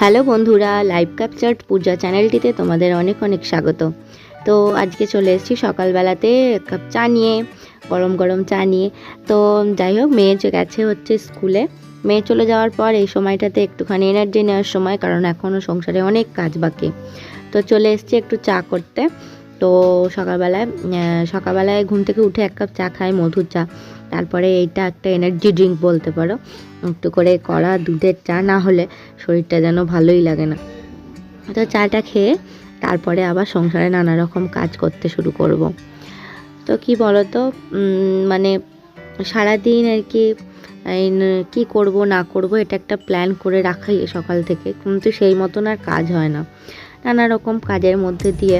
Hello বন্ধুরা live ক্যাপচার্ট পূজা চ্যানেলটিতে তোমাদের অনেক অনেক স্বাগত। তো আজকে চলে এসেছি সকালবেলাতে কাপ চা নিয়ে, গরম গরম চা নিয়ে। তো যাই হোক, মেয়ে গেছে হচ্ছে স্কুলে। মেয়ে চলে যাওয়ার পর এই সময়টাতে একটুখানি এনার্জি নেওয়ার সময়, কারণ এখনও সংসারে অনেক কাজ বাকি। তো চলে এসছি একটু চা করতে। তো সকালবেলায় সকালবেলায় ঘুম থেকে উঠে এক কাপ চা খাই মধুর চা। তারপরে এইটা একটা এনার্জি ড্রিঙ্ক বলতে পারো। একটু করে কড়া দুধের চা না হলে শরীরটা যেন ভালোই লাগে না। তো চাটা খেয়ে তারপরে আবার সংসারে নানা রকম কাজ করতে শুরু করব। তো কি বলো তো উম, মানে সারাদিন আর কি কি করব না করব এটা একটা প্ল্যান করে রাখাই সকাল থেকে। কিন্তু সেই মতন আর কাজ হয় না। নানা রকম কাজের মধ্যে দিয়ে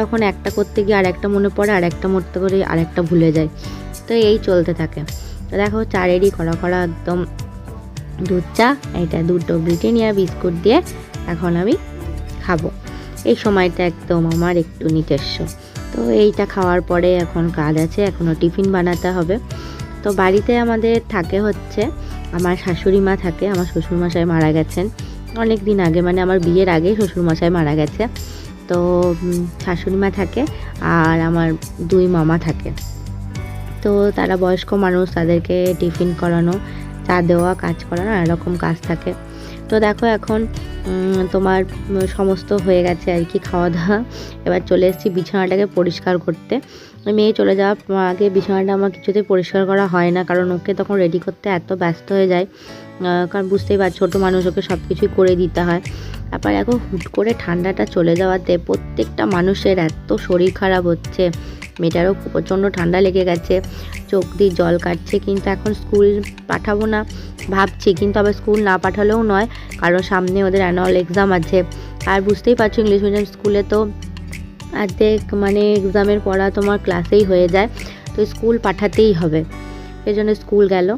তখন একটা করতে গিয়ে আর একটা মনে পড়ে আর একটা মরতে করে আর একটা ভুলে যায়। তো এই চলতে থাকে। তো দেখো চারেরই করা করা একদম দুধ চা এটা দুটো ব্রিটানিয়া বিস্কুট দিয়ে এখন আমি খাব। এই সময়টা একদম আমার একটু নিজস্ব। তো এইটা খাওয়ার পরে এখন কাজ আছে, এখনও টিফিন বানাতে হবে। তো বাড়িতে আমাদের থাকে হচ্ছে, আমার শাশুড়ি মা থাকে, আমার শ্বশুরমশাই মারা গেছেন। অনেক দিন আগে মানে আমার বিয়ের আগেই শ্বশুরমশাই মারা গেছে। তো শাশুড়ি মা থাকে আর আমার দুই মামা থাকে। তো তারা বয়স্ক মানুষ, তাদেরকে টিফিন করানো, চা দেওয়া, কাজ করানো এরকম কাজ থাকে। তো দেখো এখন তোমার সমস্ত হয়ে গেছে আর কি খাওয়া দাওয়া এবার চলে এসেছি বিছানাটাকে পরিষ্কার করতে। মেয়ে চলে যাওয়ার আগে বিছানাটা আমার কিছুতেই পরিষ্কার করা হয় না, কারণ ওকে তখন রেডি করতে এত ব্যস্ত হয়ে যায়। কারণ বুঝতেই পার, ছোটো মানুষ ওকে সব কিছুই করে দিতে হয়। তারপর এখন হুট করে ঠান্ডাটা চলে যাওয়াতে প্রত্যেকটা মানুষের এত শরীর খারাপ হচ্ছে। মেয়েটারও প্রচণ্ড ঠান্ডা লেগে গেছে, চোখ দিয়ে জল কাটছে, কিন্তু এখন স্কুল পাঠাবো না ভাবছি, কিন্তু আবার স্কুল না পাঠালেও নয়, কারণ সামনে ওদের অ্যানুয়াল এক্সাম আছে। আর বুঝতেই পারছ ইংলিশ মিডিয়াম স্কুলে তো অর্ধেক মানে এক্সামের পড়া তোমার ক্লাসেই হয়ে যায়, তো স্কুল পাঠাতেই হবে। সেই জন্য স্কুল গেল।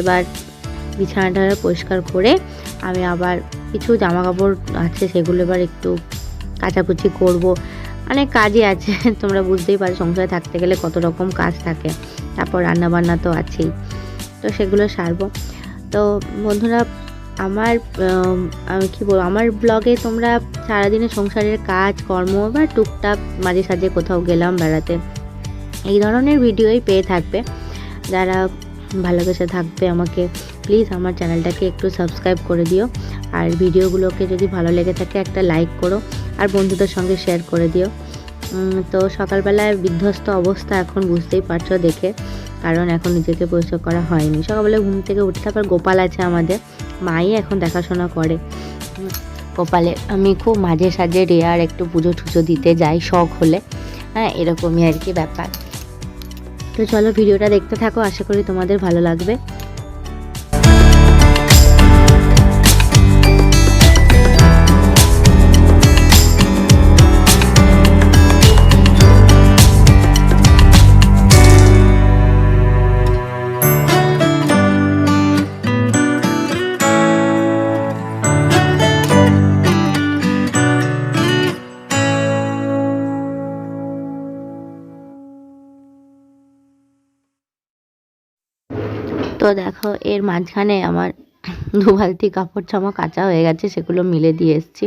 এবার বিছানাটা পরিষ্কার করে আমি আবার কিছু জামা কাপড় আছে, সেগুলো এবার একটু কাচাকুচি করব। অনেক কাজই আছে, তোমরা বুঝতেই পারো সংসারে থাকতে গেলে কত রকম কাজ থাকে। তারপর রান্না বান্না তো আছেই, তো সেগুলো সারবো। তো বন্ধুরা, আমার আমি কী বলব, আমার ব্লগে তোমরা সারাদিনের সংসারের কাজ, কর্ম বা টুকটাক মাঝে সাঝে কোথাও গেলাম বেড়াতে, এই ধরনের ভিডিওই পেয়ে থাকবে। যারা ভালোবেসে থাকবে আমাকে প্লিজ আমার চ্যানেলটাকে একটু সাবস্ক্রাইব করে দিও। আর ভিডিওগুলোকে যদি ভালো লেগে থাকে একটা লাইক করো, আর বন্ধুদের সঙ্গে শেয়ার করে দিও। তো সকালবেলায় বিধ্বস্ত অবস্থা এখন বুঝতেই পারছ দেখে, কারণ এখন নিজেকে পরিষ্কার করা হয়নি। সকালবেলা ঘুম থেকে উঠতে তারপর গোপাল আছে আমাদের, মাই এখন দেখাশোনা করে। গোপালে, আমি খুব মাঝে সাঝে রেয়ার একটু পুজো টুজো দিতে যাই, শখ হলে। হ্যাঁ এরকমই আর কি ব্যাপার। তো চলো ভিডিওটা দেখতে থাকো আশা করি তোমাদের ভালো লাগবে। তো দেখো, এর মাঝখানে আমার দু বালতি কাপড় জামা কাঁচা হয়ে গেছে, সেগুলো মিলে দিয়ে এসেছি।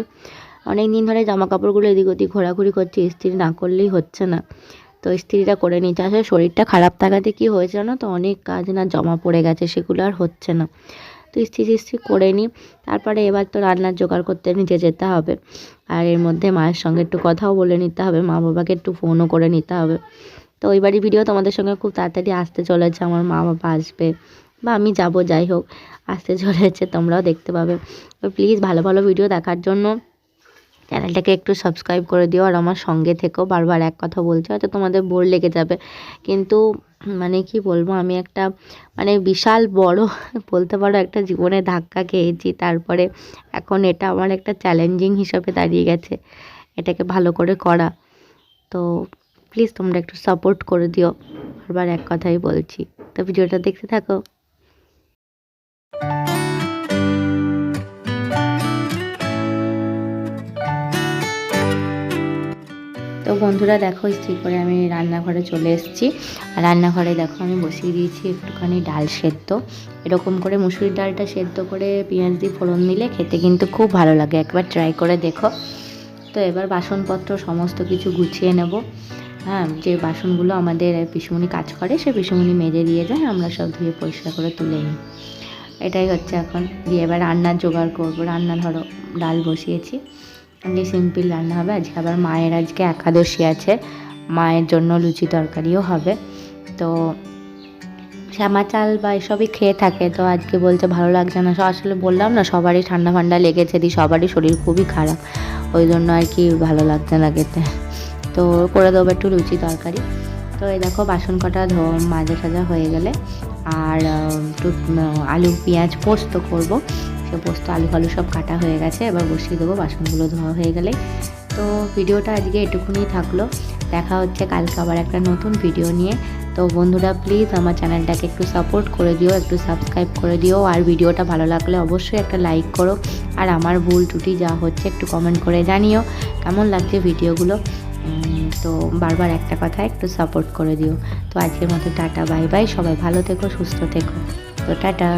অনেক দিন ধরে জামা কাপড়গুলো এদিক ওদিক ঘোরাঘুরি করছি, ইস্ত্রি না করলেই হচ্ছে না। তো ইস্ত্রিটা করে নিচ্ছে আসলে শরীরটা খারাপ থাকাতে কি হয়েছে না তো? অনেক কাজ না, জমা পড়ে গেছে, সেগুলো আর হচ্ছে না। তো ইস্ত্রি টিস্ত্রি করে নিই। তারপরে এবার তো রান্নার জোগাড় করতে নিচে যেতে হবে। আর এর মধ্যে মায়ের সঙ্গে একটু কথাও বলে নিতে হবে, মা বাবাকে একটু ফোনও করে নিতে হবে। তো ওই বাড়ির ভিডিও তোমাদের সঙ্গে খুব তাড়াতাড়ি আসতে চলেছে, আমার মা বাবা আসবে। বা আমি যাব, যাই হোক, আসতে চলেছে তোমরাও দেখতে পাবে। প্লিজ ভালো ভালো ভিডিও দেখার জন্য চ্যানেলটাকে একটু সাবস্ক্রাইব করে দিও আর আমার সঙ্গে থেকেও বারবার এক কথা বলছে, হয়তো তোমাদের বোর লেগে যাবে। কিন্তু মানে কি বলব, আমি একটা মানে বিশাল বড় বলতে পারো একটা জীবনে ধাক্কা খেয়েছি, তারপরে এখন এটা আমার একটা চ্যালেঞ্জিং হিসাবে দাঁড়িয়ে গেছে, এটাকে ভালো করে করা। তো প্লিজ তোমরা একটু সাপোর্ট করে দিও, বারবার এক কথাই বলছি। তো ভিডিওটা দেখতে থাকো। বন্ধুরা, দেখো, স্ত্রী করে আমি রান্নাঘরে চলে এসেছি। আর রান্নাঘরে দেখো, আমি বসিয়ে দিয়েছি একটুখানি ডাল সেদ্ধ। এরকম করে মুসুরির ডালটা সেদ্ধ করে পেঁয়াজ দিয়ে ফোড়ন দিলে খেতে কিন্তু খুব ভালো লাগে। একবার ট্রাই করে দেখো। তো এবার বাসনপত্র সমস্ত কিছু গুছিয়ে নেব। হ্যাঁ যে বাসনগুলো আমাদের পিসুমণি কাজ করে, সে পিসুমণি মেজে দিয়ে যায়, আমরা সব ধুয়ে পরিষ্কার করে তুলে নিই। এটাই হচ্ছে এখন। দিয়ে এবার রান্নার জোগাড় করব। রান্না ধরো, ডাল বসিয়েছি। আজকে সিম্পল রান্না হবে। আজকে আবার মায়ের আজকে একাদশী আছে। মায়ের জন্য লুচি তরকারিও হবে। তো শ্যামা চাল বা এসবই খেয়ে থাকে। তো আজকে বলছে ভালো লাগছে না। আসলে বললাম না, সবারই ঠান্ডা ফান্ডা লেগেছে দি, সবারই শরীর খুবই খারাপ। ওই জন্য আর কি ভালো লাগছে না খেতে। তো করে দেবো একটু লুচি তরকারি। তো এই দেখো বাসন কটা মাজা সাজা হয়ে গেলে। আর একটু আলু, পেঁয়াজ পোস্ত করব। সে পোস্ত, আলু ফালু সব কাটা হয়ে গেছে। এবার বসিয়ে দেবো, বাসনগুলো ধোয়া হয়ে গেলে তো ভিডিওটা আজকে এটুকুনি থাকল। দেখা হচ্ছে কালকে আবার একটা নতুন ভিডিও নিয়ে। তো বন্ধুরা প্লিজ আমার চ্যানেলটাকে একটু সাপোর্ট করে দিও, একটু সাবস্ক্রাইব করে দিও। আর ভিডিওটা ভালো লাগলে অবশ্যই একটা লাইক করো। আর আমার ভুল ত্রুটি যা হচ্ছে একটু কমেন্ট করে জানিও। কেমন লাগছে ভিডিওগুলো? তো বারবার একটা কথা, একটু সাপোর্ট করে দিও। তো আজকের মতো টাটা বাই বাই সবাই ভালো থেকো, সুস্থ থেকো। তো টাটা।